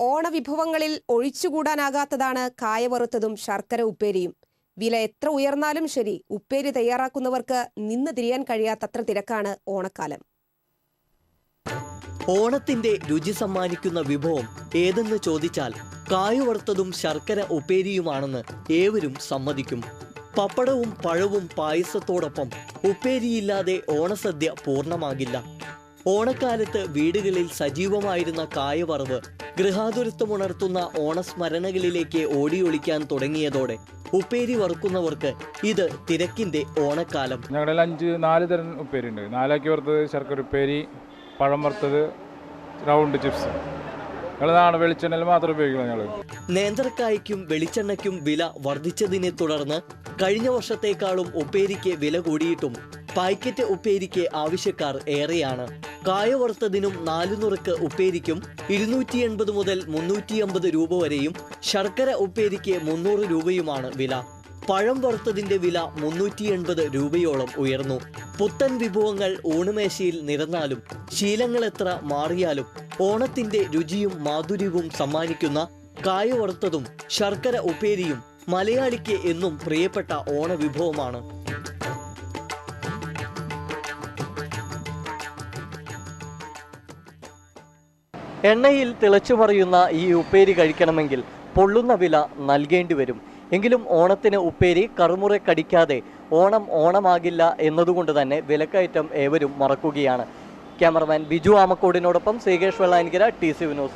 ഓണവിഭവങ്ങളിൽ ഒഴിച്ചുകൂടാനാകാത്തതാണ് കായവറുത്തതും ശർക്കര ഉപ്പേരിയും. വില എത്ര ഉയർന്നാലും ശരി ഉപ്പേരി തയ്യാറാക്കുന്നവർക്ക് നിന്ന് തിരിയാൻ കഴിയാത്തത്ര തിരക്കാണ് ഓണക്കാലം. ഓണത്തിന്റെ രുചി സമ്മാനിക്കുന്ന വിഭവം ഏതെന്ന് ചോദിച്ചാൽ കായവറുത്തതും ശർക്കര ഉപ്പേരിയുമാണെന്ന് ഏവരും സമ്മതിക്കും. പപ്പടവും പഴവും പായസത്തോടൊപ്പം ഉപ്പേരിയില്ലാതെ ഓണസദ്യ പൂർണമാകില്ല. ഓണക്കാലത്ത് വീടുകളിൽ സജീവമായിരുന്ന കായവറവ് ഗൃഹാതുരത്വമുണർത്തുന്ന ഓണസ്മരണകളിലേക്ക് ഓടിയൊളിക്കാൻ തുടങ്ങിയതോടെ ഉപ്പേരി വറുക്കുന്നവർക്ക് ഇത് തിരക്കിന്റെ ഓണക്കാലം. ഞങ്ങളുടെ അഞ്ച് നാല് തരം ഉപ്പേരി ഉണ്ട്. നാലാക്കി വറുത്തത് ശർക്കര ഉപ്പേരി പഴം വറുത്തത് റൗണ്ട് ചിപ്സ്. വെളിച്ചെണ്ണയിൽ മാത്രം ഉപയോഗിക്കുന്നത് ഞങ്ങൾ നേന്ത്രക്കായ്ക്കും വെളിച്ചെണ്ണയ്ക്കും വില വർദ്ധിച്ചതിനെ തുടർന്ന് കഴിഞ്ഞ വർഷത്തേക്കാളും ഉപ്പേരിക്ക് വില കൂടിയിട്ടും പായ്ക്കറ്റ് ഉപ്പേരിക്ക് ആവശ്യക്കാർ ഏറെയാണ്. കായ വറുത്തതിനും നാലു നുറുക്ക് ഉപ്പേരിക്കും ഇരുന്നൂറ്റി എൺപത് മുതൽ മുന്നൂറ്റി അമ്പത് രൂപ വരെയും ശർക്കര ഉപ്പേരിക്ക് മുന്നൂറ് രൂപയുമാണ് വില. പഴം വറുത്തതിന്റെ വില മുന്നൂറ്റി എൺപത് രൂപയോളം ഉയർന്നു. പുത്തൻ വിഭവങ്ങൾ ഊണുമേശയിൽ നിരന്നാലും ശീലങ്ങൾ എത്ര മാറിയാലും ഓണത്തിന്റെ രുചിയും മാധുര്യവും സമ്മാനിക്കുന്ന കായ വറുത്തതും ശർക്കര ഉപ്പേരിയും മലയാളിക്ക് എന്നും പ്രിയപ്പെട്ട ഓണവിഭവമാണ്. എണ്ണയിൽ തിളച്ചു മറിയുന്ന ഈ ഉപ്പേരി കഴിക്കണമെങ്കിൽ പൊള്ളുന്ന വില നൽകേണ്ടി വരും. എങ്കിലും ഓണത്തിന് ഉപ്പേരി കറുമുറെ കടിക്കാതെ ഓണം ഓണമാകില്ല എന്നതുകൊണ്ട് തന്നെ വിലക്കയറ്റം ഏവരും മറക്കുകയാണ്. ക്യാമറമാൻ ബിജു ആമക്കോടിനോടൊപ്പം ശ്രീകേഷ് വെള്ളാനിക്കര ടി സി വിനോസ്